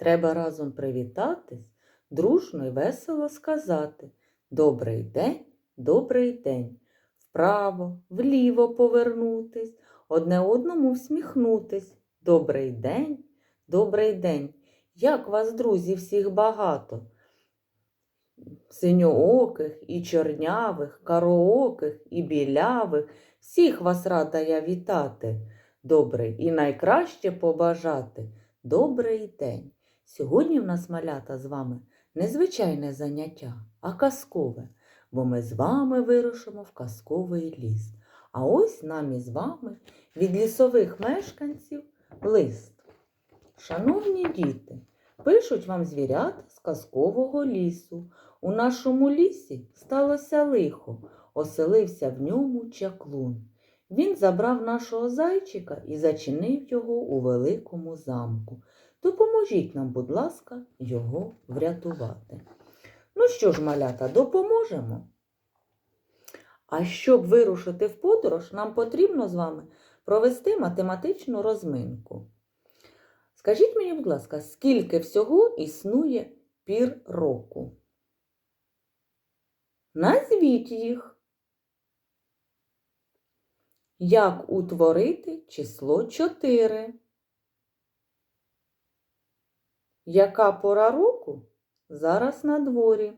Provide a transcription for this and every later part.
Треба разом привітатись, дружно й весело сказати Добрий день, добрий день. Вправо, вліво повернутись, одне одному всміхнутись. Добрий день, добрий день. Як вас, друзі, всіх багато? Синьооких і чорнявих, карооких і білявих, всіх вас рада я вітати. Добрий і найкраще побажати. Добрий день. Сьогодні в нас малята з вами незвичайне заняття, а казкове, бо ми з вами вирушимо в казковий ліс. А ось нам із вами від лісових мешканців лист. Шановні діти, пишуть вам звірята з казкового лісу. У нашому лісі сталося лихо, оселився в ньому чаклун. Він забрав нашого зайчика і зачинив його у великому замку. Допоможіть нам, будь ласка, його врятувати. Ну що ж, малята, допоможемо? А щоб вирушити в подорож, нам потрібно з вами провести математичну розминку. Скажіть мені, будь ласка, скільки всього існує пір року? Назвіть їх. Як утворити число 4? Яка пора року зараз на дворі?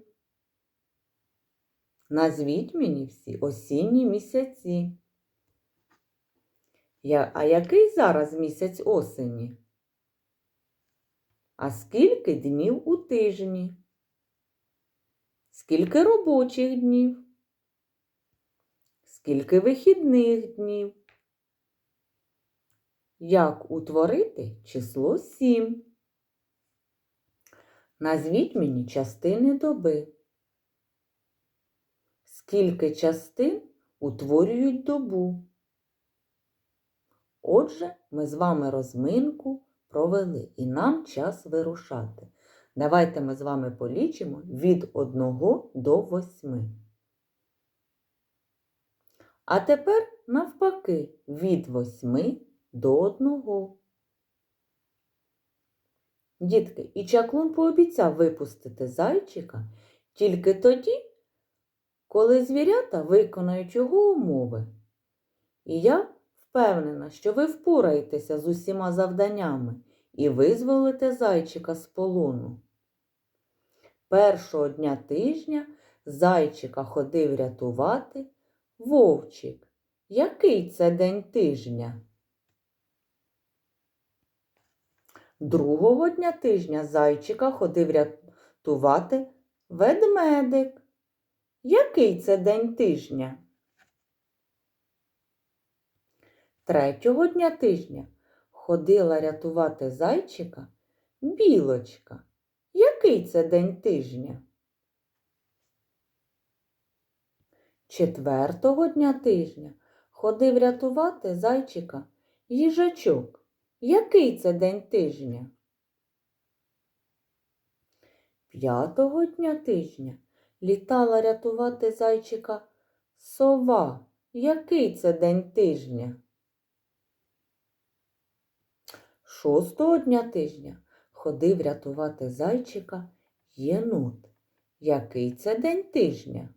Назвіть мені всі осінні місяці. Я- А який зараз місяць осені? А скільки днів у тижні? Скільки робочих днів? Скільки вихідних днів? Як утворити число 7? Назвіть мені частини доби. Скільки частин утворюють добу? Отже, ми з вами розминку провели і нам час вирушати. Давайте ми з вами полічимо від 1 до 8. А тепер навпаки від 8 до 1. Дітки, і чаклун пообіцяв випустити зайчика тільки тоді, коли звірята виконають його умови. І я впевнена, що ви впораєтеся з усіма завданнями і визволите зайчика з полону. Першого дня тижня зайчика ходив рятувати вовчик. Який це день тижня? Другого дня тижня зайчика ходив рятувати ведмедик. Який це день тижня? Третього дня тижня ходила рятувати зайчика білочка. Який це день тижня? Четвертого дня тижня ходив рятувати зайчика їжачок. Який це день тижня? П'ятого дня тижня літала рятувати зайчика сова. Який це день тижня? Шостого дня тижня ходив рятувати зайчика єнот. Який це день тижня?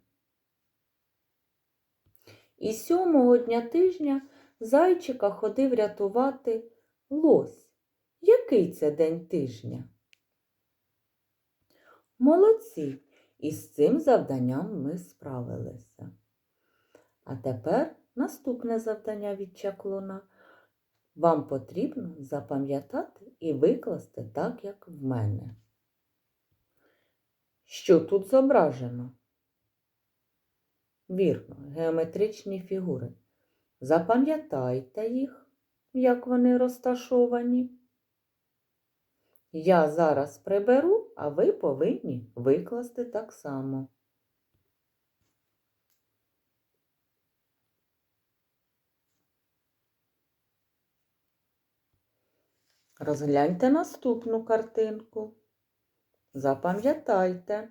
І сьомого дня тижня зайчика ходив рятувати лось. Який це день тижня? Молодці! І з цим завданням ми справилися. А тепер наступне завдання від чаклуна. Вам потрібно запам'ятати і викласти так, як в мене. Що тут зображено? Вірно, геометричні фігури. Запам'ятайте їх, як вони розташовані. Я зараз приберу, а ви повинні викласти так само. Розгляньте наступну картинку. Запам'ятайте.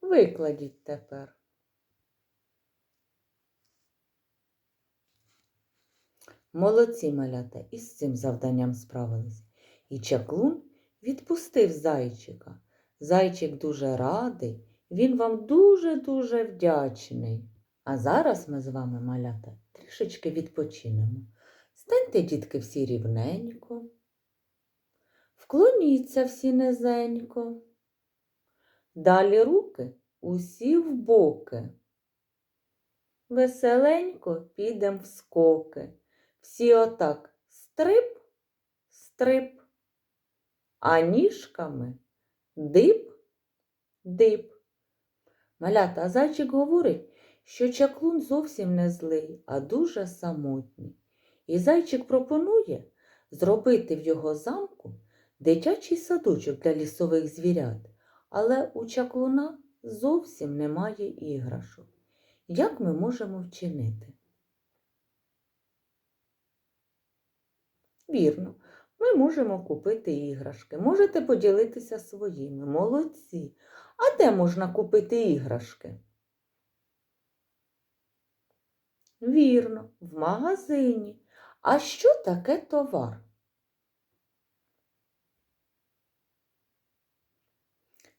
Викладіть тепер. Молодці малята із цим завданням справились. І чаклун відпустив зайчика. Зайчик дуже радий, він вам дуже-дуже вдячний. А зараз ми з вами, малята, трішечки відпочинемо. Станьте, дітки, всі рівненько. Вклоніться всі низенько. Далі руки усі в боки. Веселенько підем в скоки. Всі отак стрип, стрип, а ніжками дип, дип. Малята, а зайчик говорить, що чаклун зовсім не злий, а дуже самотній. І зайчик пропонує зробити в його замку дитячий садочок для лісових звірят, але у чаклуна зовсім немає іграшок. Як ми можемо вчинити? Вірно, ми можемо купити іграшки. Можете поділитися своїми. Молодці. А де можна купити іграшки? Вірно, в магазині. А що таке товар?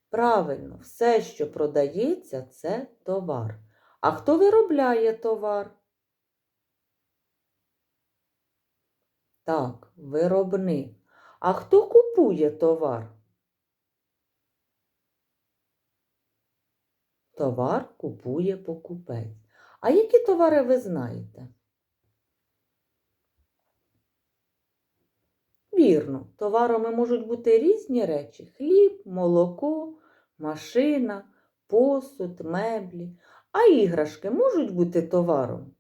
Правильно, все, що продається, це товар. А хто виробляє товар? Так, виробник. А хто купує товар? Товар купує покупець. А які товари ви знаєте? Вірно, товарами можуть бути різні речі: хліб, молоко, машина, посуд, меблі. А іграшки можуть бути товаром?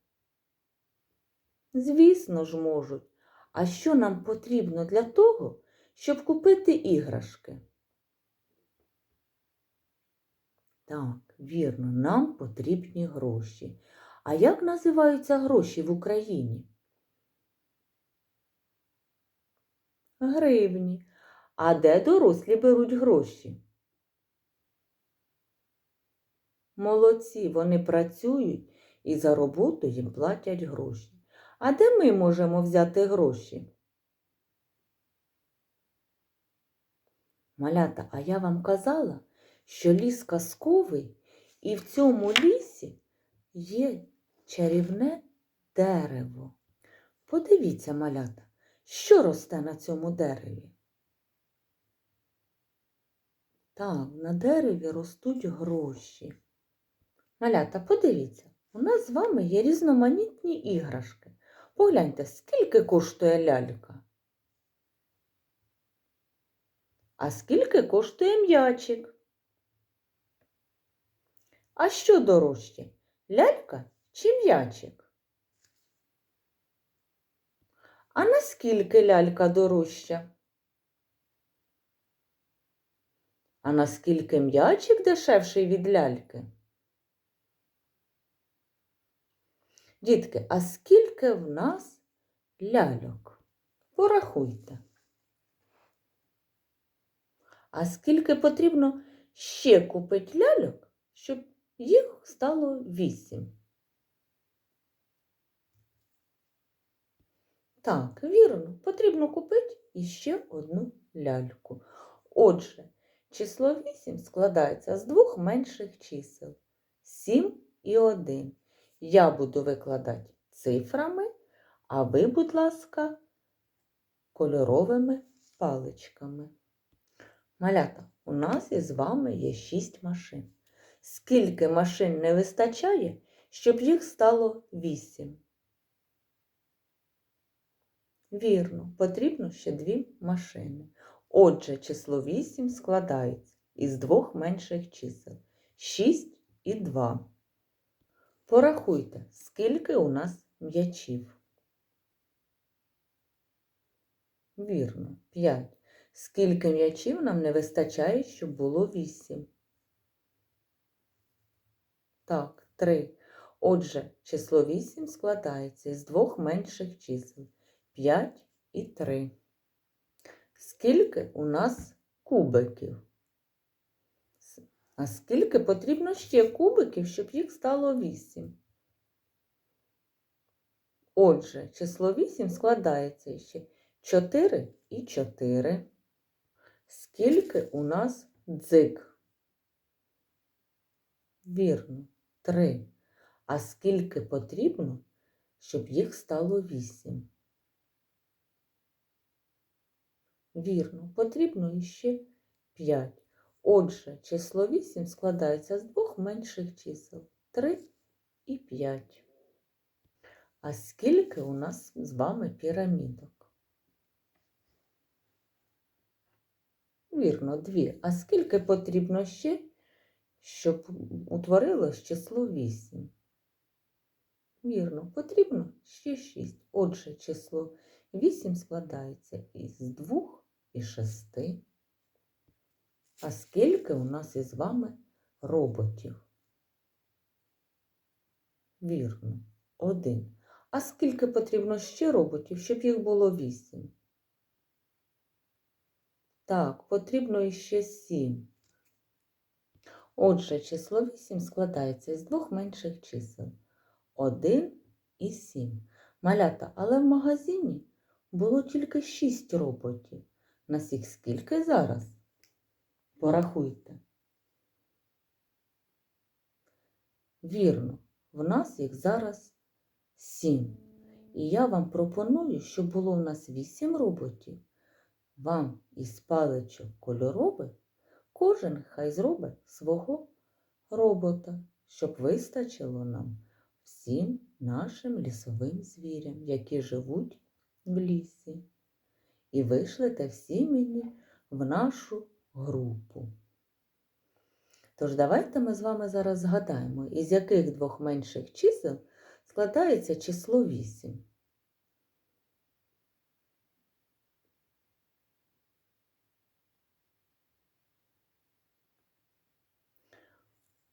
Звісно ж, можуть. А що нам потрібно для того, щоб купити іграшки? Так, вірно, нам потрібні гроші. А як називаються гроші в Україні? Гривні. А де дорослі беруть гроші? Молодці, вони працюють і за роботу їм платять гроші. А де ми можемо взяти гроші? Малята, а я вам казала, що ліс казковий, і в цьому лісі є чарівне дерево. Подивіться, малята, що росте на цьому дереві? Так, на дереві ростуть гроші. Малята, подивіться, у нас з вами є різноманітні іграшки. Погляньте, скільки коштує лялька. А скільки коштує м'ячик? А що дорожче? Лялька чи м'ячик? А наскільки лялька дорожча? А наскільки м'ячик дешевший від ляльки? Дітки, а скільки в нас ляльок? Порахуйте. А скільки потрібно ще купити ляльок, щоб їх стало вісім? Так, вірно, потрібно купити іще одну ляльку. Отже, число 8 складається з двох менших чисел 7 і 1. Я буду викладати цифрами, а ви, будь ласка, кольоровими паличками. Малята, у нас із вами є 6 машин. Скільки машин не вистачає, щоб їх стало 8? Вірно, потрібно ще дві машини. Отже, число 8 складається із двох менших чисел 6 і 2. Порахуйте, скільки у нас м'ячів. Вірно, 5. Скільки м'ячів нам не вистачає, щоб було 8? Так, 3. Отже, число 8 складається із двох менших чисел 5 і 3. Скільки у нас кубиків? А скільки потрібно ще кубиків, щоб їх стало 8? Отже, число 8 складається ще 4 і 4. Скільки у нас дзик? Вірно, 3. А скільки потрібно, щоб їх стало 8? Вірно, потрібно іще 5. Отже, число 8 складається з двох менших чисел 3 і 5. А скільки у нас з вами пірамідок? Вірно, дві. А скільки потрібно ще, щоб утворилось число 8? Вірно, потрібно ще 6. Отже, число 8 складається із 2 і 6. А скільки у нас із вами роботів? Вірно, один. А скільки потрібно ще роботів, щоб їх було вісім? Так, потрібно іще сім. Отже, число 8 складається із двох менших чисел 1 і 7. Малята, але в магазині було тільки 6 роботів. Нас їх скільки зараз? Порахуйте. Вірно, в нас їх зараз 7. І я вам пропоную, щоб було в нас 8 роботів. Вам із паличок кольорових кожен хай зробить свого робота, щоб вистачило нам всім нашим лісовим звірям, які живуть в лісі. І вишлете всі мені в нашу групу. Тож давайте ми з вами зараз згадаємо, із яких двох менших чисел складається число 8.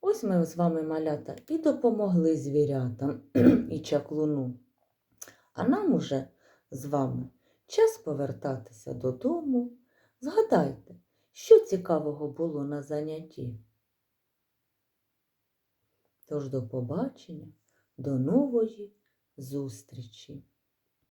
Ось ми з вами малята і допомогли звірятам і чаклуну. А нам уже з вами час повертатися додому. Згадайте, що цікавого було на занятті. Тож до побачення, до нової зустрічі!